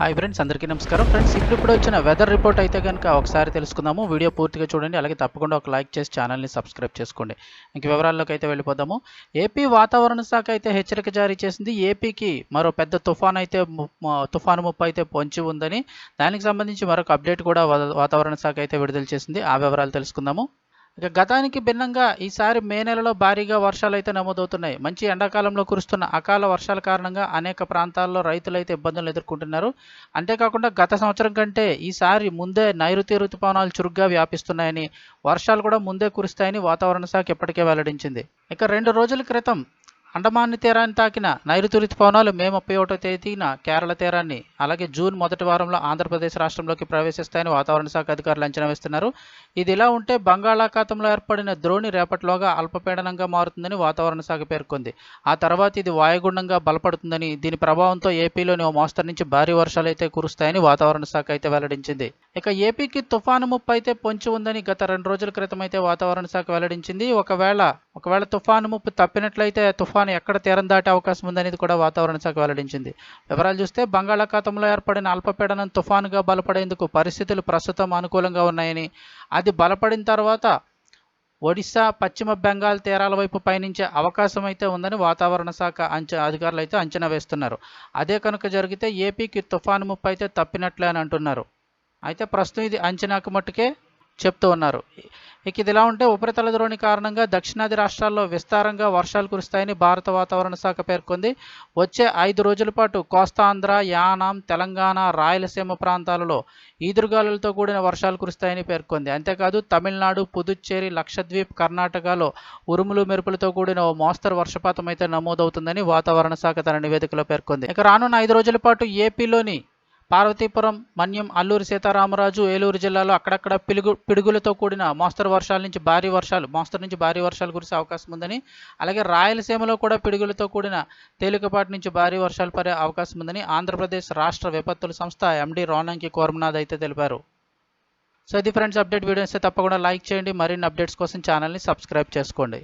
Hi friends అందరికీ నమస్కారం. Friends ఇప్పుడు ఇప్పుడు వచ్చిన వెదర్ రిపోర్ట్ అయితే కనుక ఒకసారి తెలుసుకుందాము. వీడియో పూర్తిగా చూడండి అలాగే తప్పకుండా ఒక లైక్ చేసి ఛానల్ని సబ్స్క్రైబ్ చేసుకోండి. ఇంక వివరాల్లోకి అయితే వెళ్ళిపోదాము. ఏపీ వాతావరణ శాఖ అయితే హెచ్చరిక జారీ చేసింది. ఏపీకి మరో పెద్ద తుఫాన్ అయితే తుఫాను ముప్పు అయితే పొంచి ఉందని దానికి సంబంధించి మరొక అప్డేట్ కూడా వాతావరణ శాఖ అయితే విడుదల చేసింది. ఆ వివరాలు తెలుసుకుందాము. ఇక గతానికి భిన్నంగా ఈసారి మే నెలలో భారీగా వర్షాలు అయితే నమోదవుతున్నాయి. మంచి ఎండాకాలంలో కురుస్తున్న అకాల వర్షాల కారణంగా అనేక ప్రాంతాల్లో రైతులైతే ఇబ్బందులు ఎదుర్కొంటున్నారు. అంతేకాకుండా గత సంవత్సరం కంటే ఈసారి ముందే నైరుతి ఋతుపవనాలు చురుగ్గా వ్యాపిస్తున్నాయని వర్షాలు కూడా ముందే కురుస్తాయని వాతావరణ శాఖ ఇప్పటికే వెల్లడించింది. ఇక రెండు రోజుల క్రితం అండమాన్ తీరాన్ని తాకిన నైరుతి ఋతుపవనాలు మే ముప్పై ఒకటో తేదీన కేరళ తీరాన్ని అలాగే జూన్ మొదటి వారంలో ఆంధ్రప్రదేశ్ రాష్ట్రంలోకి ప్రవేశిస్తాయని వాతావరణ శాఖ అధికారులు అంచనా వేస్తున్నారు. ఇది ఇలా ఉంటే బంగాళాఖాతంలో ఏర్పడిన ద్రోణి రేపటిలోగా అల్పపీడనంగా మారుతుందని వాతావరణ శాఖ పేర్కొంది. ఆ తర్వాత ఇది వాయుగుండంగా బలపడుతుందని దీని ప్రభావంతో ఏపీలోని ఓ మోస్తరు నుంచి భారీ వర్షాలు అయితే కురుస్తాయని వాతావరణ శాఖ అయితే వెల్లడించింది. ఇక ఏపీకి తుఫాను ముప్పు అయితే పొంచి ఉందని గత రెండు రోజుల క్రితం అయితే వాతావరణ శాఖ వెల్లడించింది. ఒకవేళ ఒకవేళ తుఫాను ముప్పు తప్పినట్లయితే తుఫాను ఎక్కడ తీరం దాటే అవకాశం ఉందనేది కూడా వాతావరణ శాఖ వెల్లడించింది. వివరాలు చూస్తే బంగాళాఖాతంలో ఏర్పడిన అల్పపీడనం తుఫానుగా బలపడేందుకు పరిస్థితులు ప్రస్తుతం అనుకూలంగా ఉన్నాయని అది బలపడిన తర్వాత ఒడిశా పశ్చిమ బెంగాల్ తీరాల వైపు పయనించే అవకాశం అయితే ఉందని వాతావరణ శాఖ అంచ అధికారులు అయితే అంచనా వేస్తున్నారు. అదే కనుక జరిగితే ఏపీకి తుఫాను ముప్పు అయితే తప్పినట్లే అని అంటున్నారు. అయితే ప్రస్తుతం ఇది అంచనాకు మట్టుకే చెప్తూ ఉన్నారు. ఇక ఇది ఇలా ఉంటే ఉపరితల ద్రోణి కారణంగా దక్షిణాది రాష్ట్రాల్లో విస్తారంగా వర్షాలు కురుస్తాయని భారత వాతావరణ శాఖ పేర్కొంది. వచ్చే ఐదు రోజుల పాటు కోస్తాంధ్ర యానాం తెలంగాణ రాయలసీమ ప్రాంతాలలో ఈదురుగాలులతో కూడిన వర్షాలు కురుస్తాయని పేర్కొంది. అంతేకాదు తమిళనాడు పుదుచ్చేరి లక్షద్వీప్ కర్ణాటకలో ఉరుములు మెరుపులతో కూడిన ఓ మోస్తరు వర్షపాతం అయితే నమోదవుతుందని వాతావరణ శాఖ తన నివేదికలో పేర్కొంది. ఇక రానున్న ఐదు రోజుల పాటు ఏపీలోని పార్వతీపురం మన్యం అల్లూరి సీతారామరాజు ఏలూరు జిల్లాలో అక్కడక్కడ పిలుగు పిడుగులతో కూడిన మోస్తరు వర్షాల నుంచి భారీ వర్షాలు మోస్తరు నుంచి భారీ వర్షాలు కురిసే అవకాశం ఉందని అలాగే రాయలసీమలో కూడా పిడుగులతో కూడిన తేలికపాటి నుంచి భారీ వర్షాలు పడే అవకాశం ఉందని ఆంధ్రప్రదేశ్ రాష్ట్ర విపత్తుల సంస్థ ఎండి రోనంకి కోరమనాథ్ అయితే తెలిపారు. సో ఇది ఫ్రెండ్స్ అప్డేట్ వీడియోస్ తప్పకుండా లైక్ చేయండి. మరిన్ని అప్డేట్స్ కోసం ఛానల్ని సబ్స్క్రైబ్ చేసుకోండి.